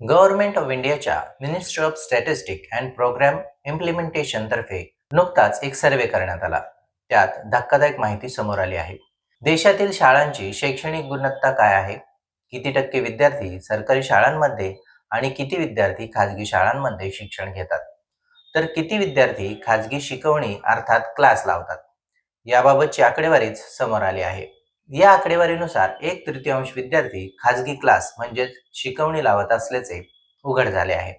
Government of इंडियाच्या ministry of statistic and program implementation तर्फे नुकताच एक सर्वे करण्यात आला. त्यात धक्कादायक माहिती समोर आली आहे. देशातील शाळांची शैक्षणिक गुणवत्ता काय आहे? किती टक्के विद्यार्थी सरकारी शाळांमध्ये आणि किती विद्यार्थी खाजगी शाळांमध्ये शिक्षण घेतात? तर किती विद्यार्थी खाजगी शिकवणी अर्थात क्लास लावतात? याबाबतची आकडेवारीच समोर आली आहे. या आकडेवारीनुसार एक तृतीयांश विद्यार्थी खाजगी क्लास म्हणजेच शिकवणी लावत असल्याचे उघड झाले आहे.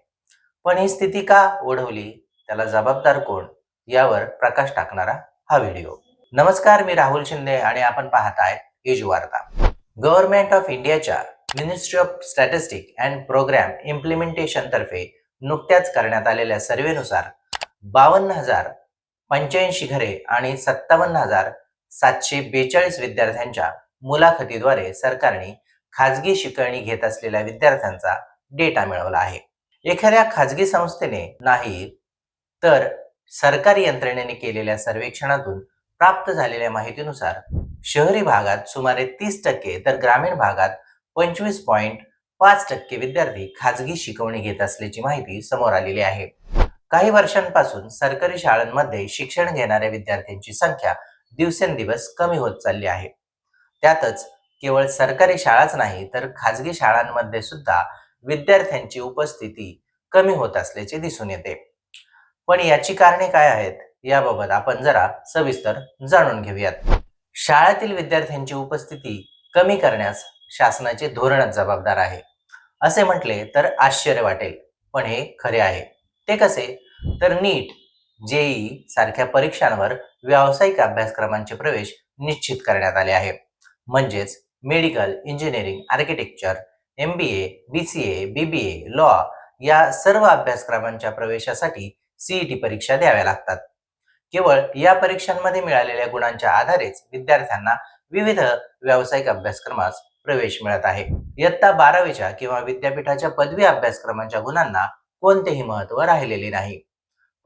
पण ही स्थिती का ओढवली? त्याला जबाबदार कोण? यावर प्रकाश टाकणारा हा व्हिडिओ. नमस्कार मी राहुल शिंदे आणि आपण पाहत आहेत एज वार्ता. गव्हर्नमेंट ऑफ इंडियाच्या ministry of statistic and program implementation तर्फे नुकत्याच करण्यात आलेल्या सर्वेनुसार बावन्न हजार पंच्याऐंशी घरे आणि सत्तावन्न हजार सातशे बेचाळीस विद्यार्थ्यांच्या मुलाखतीद्वारे सरकारने खाजगी शिकवणी घेत असलेल्या विद्यार्थ्यांचा डेटा मिळवला आहे. एखाद्या खाजगी संस्थेने नाही तर सरकारी यंत्रणेने केलेल्या सर्वेक्षणातून प्राप्त झालेल्या माहितीनुसार शहरी भागात सुमारे तीस टक्के तर ग्रामीण भागात पंचवीस पॉईंट पाच टक्के विद्यार्थी खाजगी शिकवणी घेत असल्याची माहिती समोर आलेली आहे. काही वर्षांपासून सरकारी शाळांमध्ये शिक्षण घेणाऱ्या विद्यार्थ्यांची संख्या दिवसेंदिवस कमी होत चालली आहे. त्यातच केवळ सरकारी शाळाच नाही तर खाजगी शाळांमध्ये सुद्धा विद्यार्थ्यांची उपस्थिती कमी होत असल्याचे दिसून येते. पण याची कारणे काय आहेत याबाबत आपण जरा सविस्तर जाणून घेऊयात. शाळेतील विद्यार्थ्यांची उपस्थिती कमी करण्यास शासनाचे धोरणच जबाबदार आहे. असे म्हटले तर आश्चर्य वाटेल पण हे खरे आहे. ते कसे? तर नीट जेई सारख्या परीक्षांवर व्यावसायिक अभ्यासक्रमांचे प्रवेश निश्चित करण्यात आले आहे म्हणजेच medical engineering architecture M B A B C A B B A law या सर्व अभ्यासक्रमांच्या प्रवेशासाठी सीईटी परीक्षा द्याव्या लागतात. केवळ या परीक्षांमध्ये मिळालेल्या गुणांच्या आधारेच विद्यार्थ्यांना विविध व्यावसायिक अभ्यासक्रमास प्रवेश मिळत आहे. इयत्ता बारावीच्या किंवा विद्यापीठाच्या पदवी अभ्यासक्रमांच्या गुणांना कोणतेही महत्त्व राहिलेले नाही.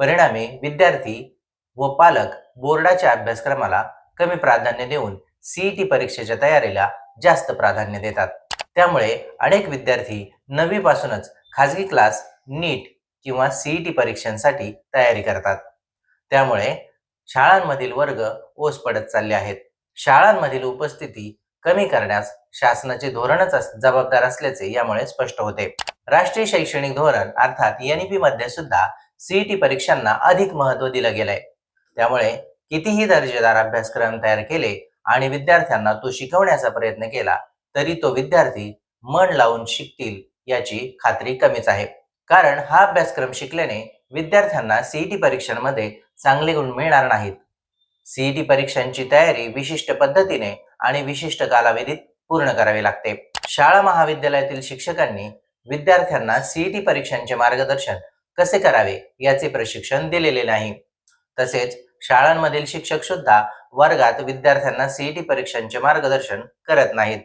परिणामी विद्यार्थी व पालक बोर्डाच्या अभ्यासक्रमाला कमी प्राधान्य देऊन सीईटी परीक्षेच्या तयारीला जास्त प्राधान्य देतात. त्यामुळे अनेक विद्यार्थी नववीपासूनच खाजगी क्लास नीट किंवा सीईटी परीक्षांसाठी तयारी करतात. त्यामुळे शाळांमधील वर्ग ओस पडत चालले आहेत. शाळांमधील उपस्थिती कमी करण्यास शासनाचे धोरणच अस- जबाबदार असल्याचे यामुळे स्पष्ट होते. राष्ट्रीय शैक्षणिक धोरण अर्थात एनईपी मध्ये सुद्धा सीईटी परीक्षांना अधिक महत्त्व दिलं गेलंय. त्यामुळे कितीही दर्जेदार अभ्यासक्रम तयार केले आणि विद्यार्थ्यांना तो शिकवण्याचा प्रयत्न केला तरी तो विद्यार्थी मन लावून शिकतील याची खात्री कमीच आहे. कारण हा अभ्यासक्रम शिकल्याने विद्यार्थ्यांना सीईटी परीक्षांमध्ये चांगले गुण मिळणार नाहीत. सीईटी परीक्षांची तयारी विशिष्ट पद्धतीने आणि विशिष्ट कालावधीत पूर्ण करावी लागते. शाळा महाविद्यालयातील शिक्षकांनी विद्यार्थ्यांना सीईटी परीक्षांचे मार्गदर्शन कसे करावे याचे प्रशिक्षण दिलेले नाही. तसेच शाळांमधील शिक्षक सुद्धा वर्गात विद्यार्थ्यांना सीईटी परीक्षांचे मार्गदर्शन करत नाहीत.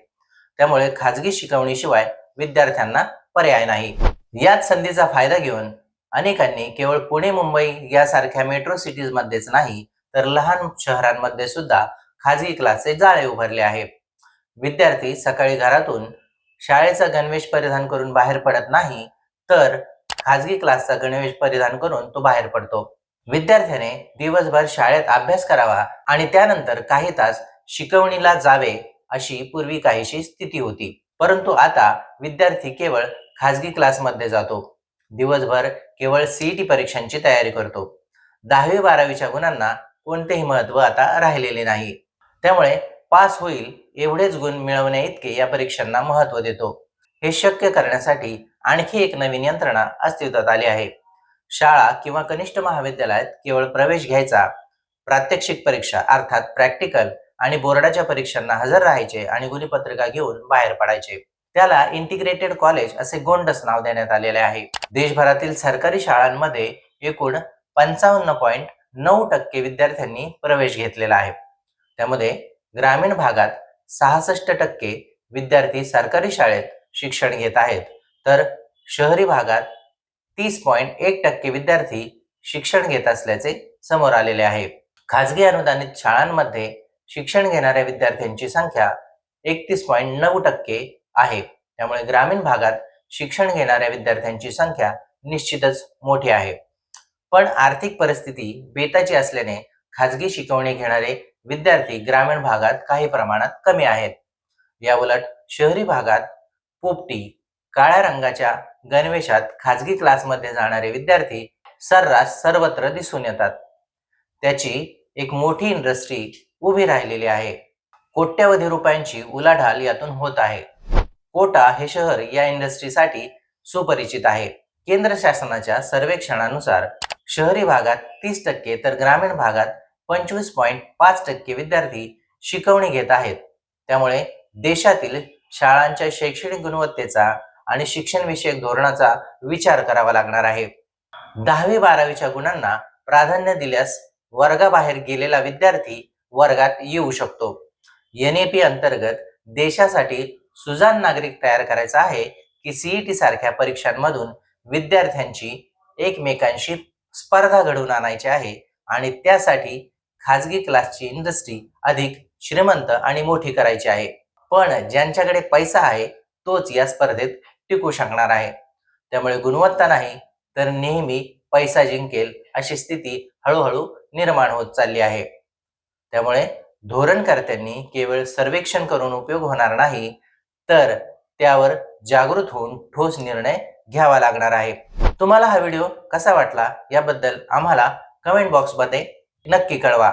त्यामुळे खाजगी शिकवणीशिवाय विद्यार्थ्यांना पर्याय नाही. याच संधीचा फायदा घेऊन अनेकांनी केवळ पुणे मुंबई यासारख्या मेट्रो सिटीज मध्येच नाही तर लहान शहरांमध्ये सुद्धा खाजगी क्लासचे जाळे उभारले आहे विद्यार्थी सकाळी घरातून शाळेचा गणवेश परिधान करून बाहेर पडत नाही तर खाजगी क्लासचा गणवेश परिधान करून तो बाहेर पडतो. विद्यार्थ्याने दिवसभर शाळेत अभ्यास करावा आणि त्यानंतर काही तास शिकवणीला जावे अशी पूर्वी काहीशी स्थिती होती. परंतु आता विद्यार्थी केवळ खाजगी क्लासमध्ये जातो. दिवसभर केवळ सीईटी परीक्षांची तयारी करतो. दहावी बारावीच्या गुणांना कोणतेही महत्त्व आता राहिलेले नाही. त्यामुळे पास होईल एवढेच गुण मिळवण्या इतके या परीक्षांना महत्त्व देतो. हे शक्य करण्यासाठी आणखी एक नवीन यंत्रणा अस्तित्वात आली आहे. शाळा किंवा कनिष्ठ महाविद्यालयात केवळ प्रवेश घ्यायचा प्रात्यक्षिक परीक्षा अर्थात प्रॅक्टिकल आणि बोर्डाच्या परीक्षांना हजर राहायचे आणि गुणपत्रिका घेऊन बाहेर पडायचे. त्याला इंटिग्रेटेड कॉलेज असे गोंडस नाव देण्यात आलेले आहे. देशभरातील सरकारी शाळांमध्ये एकूण पंचावन्न पॉईंट नऊ टक्के विद्यार्थ्यांनी प्रवेश घेतलेला आहे. त्यामध्ये ग्रामीण भागात सहासष्ट टक्के विद्यार्थी सरकारी शाळेत शिक्षण घेत आहेत. तर शहरी भागात तीस पॉईंट एक टक्के विद्यार्थी शिक्षण घेत असल्याचे समोर आलेले आहे. खाजगी अनुदानित शाळांमध्ये शिक्षण घेणाऱ्या विद्यार्थ्यांची संख्या एकतीस पॉईंट नऊ टक्के आहे. त्यामुळे ग्रामीण भागात शिक्षण घेणाऱ्या विद्यार्थ्यांची संख्या निश्चितच मोठी आहे. पण आर्थिक परिस्थिती बेताची असल्याने खाजगी शिकवणी घेणारे विद्यार्थी ग्रामीण भागात काही प्रमाणात कमी आहेत. याउलट शहरी भागात पोपटी काळ्या रंगाच्या गणवेशात खाजगी क्लासमध्ये जाणारे विद्यार्थी सर्रास सर्वत्र दिसून येतात. त्याची एक मोठी इंडस्ट्री उभी राहिलेली आहे. कोट्यवधी रुपयांची उलाढाल यातून होत आहे. कोटा हे शहर या इंडस्ट्रीसाठी सुपरिचित आहे. केंद्र शासनाच्या सर्वेक्षणानुसार शहरी भागात तीस टक्के तर ग्रामीण भागात पंचवीस पॉईंट पाच टक्के विद्यार्थी शिकवणी घेत आहेत. त्यामुळे देशातील शाळांच्या शैक्षणिक गुणवत्तेचा आणि शिक्षणविषयक धोरणाचा विचार करावा लागणार आहे. दहावी बारावीच्या गुणांना प्राधान्य दिल्यास वर्गाबाहेर गेलेला विद्यार्थी वर्गात येऊ शकतो. एन ए पी अंतर्गत देशासाठी सुजान नागरिक तयार करायचा आहे की सीईटी सारख्या परीक्षांमधून विद्यार्थ्यांची एकमेकांशी स्पर्धा घडवून आणायची आहे आणि त्यासाठी खाजगी क्लासची इंडस्ट्री अधिक श्रीमंत आणि मोठी करायची आहे. पण ज्यांच्याकडे पैसा आहे तोच या स्पर्धेत टिकू शकणार आहे. त्यामुळे गुणवत्ता नाही तर नेहमी पैसा जिंकेल अशी स्थिती हळूहळू निर्माण होत चालली आहे. त्यामुळे धोरणकर्त्यांनी केवळ सर्वेक्षण करून उपयोग होणार नाही तर त्यावर जागृत होऊन ठोस निर्णय घ्यावा लागणार आहे. तुम्हाला हा व्हिडिओ कसा वाटला याबद्दल आम्हाला कमेंट बॉक्समध्ये नक्की कळवा.